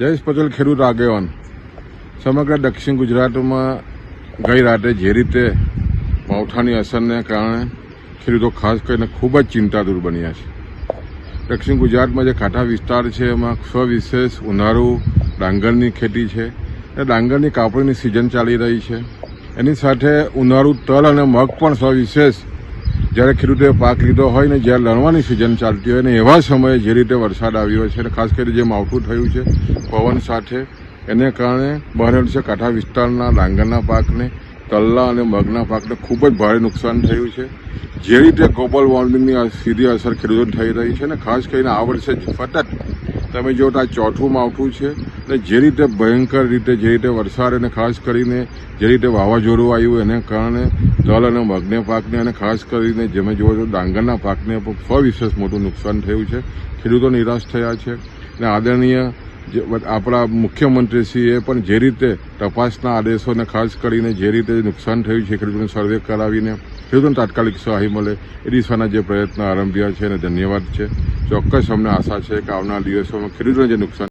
જયેશ પટેલ ખેડૂત આગેવાન. સમગ્ર દક્ષિણ ગુજરાતમાં ગઈ રાતે જે રીતે માવઠાની અસરને કારણે ખેડૂતો ખાસ કરીને ખૂબ જ ચિંતાતુર બન્યા છે. દક્ષિણ ગુજરાતમાં જે કાંઠા વિસ્તાર છે, એમાં સવિશેષ ઉનાળુ, ડાંગરની ખેતી છે. એ ડાંગરની કાપણીની સિઝન ચાલી રહી છે. એની સાથે ઉનાળુ તલ અને મગ પણ સવિશેષ જ્યારે ખેડૂતોએ પાક લીધો હોય ને જ્યારે લણવાની સિઝન ચાલતી હોય ને એવા સમયે જે રીતે વરસાદ આવ્યો છે અને ખાસ કરીને જે માવઠું થયું છે, પવન સાથે, એને કારણે બહાર છે કાંઠા વિસ્તારના, ડાંગરના પાકને તલ્લા અને મગના પાકને ખૂબ જ ભારે નુકસાન થયું છે. જે રીતે ગ્લોબલ વોર્મિંગની સીધી અસર ખેડૂતોને થઈ રહી છે ને ખાસ કરીને આ વર્ષે જ તમે જો આ ચોથું માવઠું છે અને જે રીતે ભયંકર રીતે, જે રીતે વરસાદ અને ખાસ કરીને જે રીતે વાવાઝોડું આવ્યું એને કારણે તલ અને મગને પાકને અને ખાસ કરીને જેમે જોવો તો ડાંગરના પાકને પણ સવિશેષ મોટું નુકસાન થયું છે. ખેડૂતો નિરાશ થયા છે. અને આદરણીય આપણા મુખ્યમંત્રીશ્રીએ પણ જે રીતે તપાસના આદેશોને ખાસ કરીને જે રીતે નુકસાન થયું છે ખેડૂતોને સર્વે કરાવીને, ખેડૂતોને તાત્કાલિક સહાય મળે એ દિશાના જે પ્રયત્ન આરંભ્યા છે એને ધન્યવાદ છે. ચોક્કસ અમને આશા છે કે આવનાર દિવસોમાં ખેડૂતોને જે નુકસાન